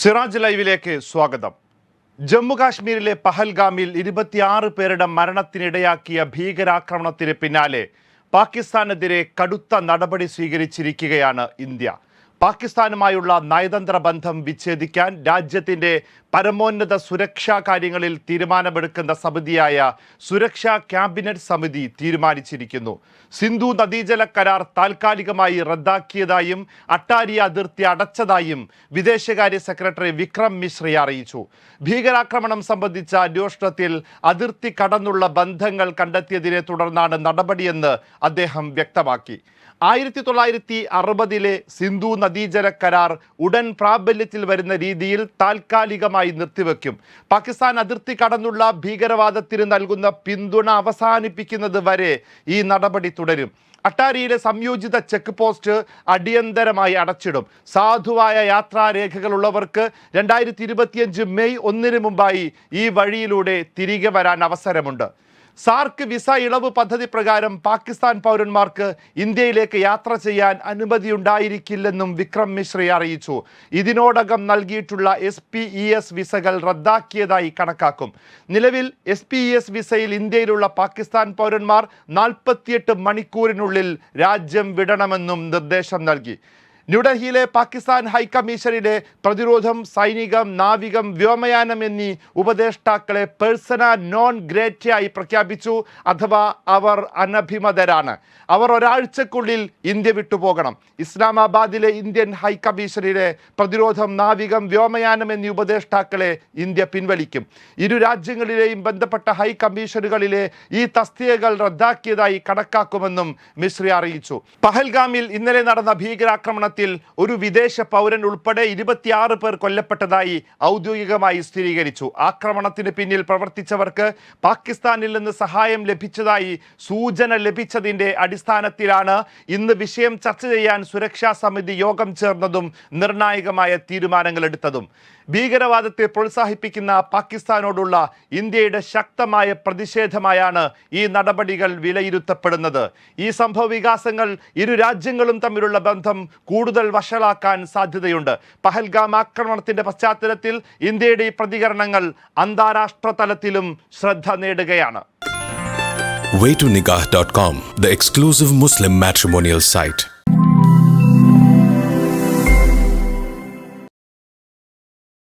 സിറാജ് ലൈവിലേക്ക് സ്വാഗതം. ജമ്മു കാശ്മീരിലെ പഹൽഗാമിൽ ഇരുപത്തിയാറ് പേരുടെ മരണത്തിനിടയാക്കിയ ഭീകരാക്രമണത്തിന് പിന്നാലെ പാകിസ്ഥാനെതിരെ കടുത്ത നടപടി സ്വീകരിച്ചിരിക്കുകയാണ് ഇന്ത്യ. പാകിസ്ഥാനുമായുള്ള നയതന്ത്ര ബന്ധം വിച്ഛേദിക്കാൻ രാജ്യത്തിന്റെ പരമോന്നത സുരക്ഷാ കാര്യങ്ങളിൽ തീരുമാനമെടുക്കുന്ന സമിതിയായ സുരക്ഷാ ക്യാബിനറ്റ് സമിതി തീരുമാനിച്ചിരിക്കുന്നു. സിന്ധു നദീജല കരാർ താൽക്കാലികമായി റദ്ദാക്കിയതായും അട്ടാരി അതിർത്തി അടച്ചതായും വിദേശകാര്യ സെക്രട്ടറി വിക്രം മിശ്രി അറിയിച്ചു. ഭീകരാക്രമണം സംബന്ധിച്ച അന്വേഷണത്തിൽ അതിർത്തി കടന്നുള്ള ബന്ധങ്ങൾ കണ്ടെത്തിയതിനെ തുടർന്നാണ് നടപടിയെന്ന് അദ്ദേഹം വ്യക്തമാക്കി. ആയിരത്തി തൊള്ളായിരത്തി അറുപതിലെ സിന്ധു നദീജല കരാർ ഉടൻ പ്രാബല്യത്തിൽ വരുന്ന രീതിയിൽ താൽക്കാലികമായി നിർത്തിവെക്കും. പാകിസ്ഥാൻ അതിർത്തി കടന്നുള്ള ഭീകരവാദത്തിന് നൽകുന്ന പിന്തുണ അവസാനിപ്പിക്കുന്നത് വരെ ഈ നടപടി തുടരും. അട്ടാരിയിലെ സംയോജിത ചെക്ക് പോസ്റ്റ് അടിയന്തരമായി അടച്ചിടും. സാധുവായ യാത്രാരേഖകളുള്ളവർക്ക് രണ്ടായിരത്തി ഇരുപത്തിയഞ്ച് മെയ് ഒന്നിന് മുമ്പായി ഈ വഴിയിലൂടെ തിരികെ വരാൻ അവസരമുണ്ട്. സാർക്ക് വിസ ഇളവ് പദ്ധതി പ്രകാരം പാകിസ്ഥാൻ പൗരന്മാർക്ക് ഇന്ത്യയിലേക്ക് യാത്ര ചെയ്യാൻ അനുമതിയുണ്ടായിരിക്കില്ലെന്നും വിക്രം മിശ്രി അറിയിച്ചു. ഇതിനോടകം നൽകിയിട്ടുള്ള എസ് പി ഇ എസ് വിസകൾ റദ്ദാക്കിയതായി കണക്കാക്കും. നിലവിൽ എസ് പി ഇ എസ് വിസയിൽ ഇന്ത്യയിലുള്ള പാകിസ്ഥാൻ പൗരന്മാർ നാൽപ്പത്തിയെട്ട് മണിക്കൂറിനുള്ളിൽ രാജ്യം വിടണമെന്നും നിർദ്ദേശം നൽകി. ന്യൂഡൽഹിയിലെ പാകിസ്ഥാൻ ഹൈക്കമ്മീഷനിലെ പ്രതിരോധം സൈനികം നാവികം വ്യോമയാനം എന്നീ ഉപദേഷ്ടാക്കളെ പേഴ്സണ നോൺ ഗ്രേറ്റയായി പ്രഖ്യാപിച്ചു. അഥവാ അവർ അനഭിമതരാണ്. അവർ ഒരാഴ്ചക്കുള്ളിൽ ഇന്ത്യ വിട്ടുപോകണം. ഇസ്ലാമാബാദിലെ ഇന്ത്യൻ ഹൈക്കമ്മീഷനിലെ പ്രതിരോധം നാവികം വ്യോമയാനം എന്നീ ഉപദേഷ്ടാക്കളെ ഇന്ത്യ പിൻവലിക്കും. ഇരു രാജ്യങ്ങളിലെയും ബന്ധപ്പെട്ട ഹൈക്കമ്മീഷനുകളിലെ ഈ തസ്തികകൾ റദ്ദാക്കിയതായി കണക്കാക്കുമെന്നും മിശ്രി അറിയിച്ചു. പഹൽഗാമിൽ ഇന്നലെ നടന്ന ഭീകരാക്രമണത്തിൽ ഒരു വിദേശ പൗരൻ ഉൾപ്പെടെ ഇരുപത്തിയാറ് പേർ കൊല്ലപ്പെട്ടതായി ഔദ്യോഗികമായി സ്ഥിരീകരിച്ചു. ആക്രമണത്തിന് പിന്നിൽ പ്രവർത്തിച്ചവർക്ക് പാകിസ്ഥാനിൽ നിന്ന് സഹായം ലഭിച്ചതായി സൂചന ലഭിച്ചതിന്റെ അടിസ്ഥാനത്തിലാണ് ഇന്ന് വിഷയം ചർച്ച ചെയ്യാൻ സുരക്ഷാ സമിതി യോഗം ചേർന്നതും നിർണായകമായ തീരുമാനങ്ങൾ എടുത്തതും ഭീകരവാദത്തെ പ്രോത്സാഹിപ്പിക്കുന്ന പാകിസ്ഥാനോടുള്ള ഇന്ത്യയുടെ ശക്തമായ പ്രതിഷേധമായാണ് ഈ നടപടികൾ വിലയിരുത്തപ്പെടുന്നത്. ഈ സംഭവ വികാസങ്ങൾ ഇരു രാജ്യങ്ങളും തമ്മിലുള്ള ബന്ധം കൂടുതൽ വഷളാക്കാൻ സാധ്യതയുണ്ട് പഹൽഗാം ആക്രമണത്തിന്റെ പശ്ചാത്തലത്തിൽ ഇന്ത്യയുടെ പ്രതികരണങ്ങൾ അന്താരാഷ്ട്ര തലത്തിലും ശ്രദ്ധ നേടുകയാണ് waytonikah.com, the exclusive Muslim matrimonial site.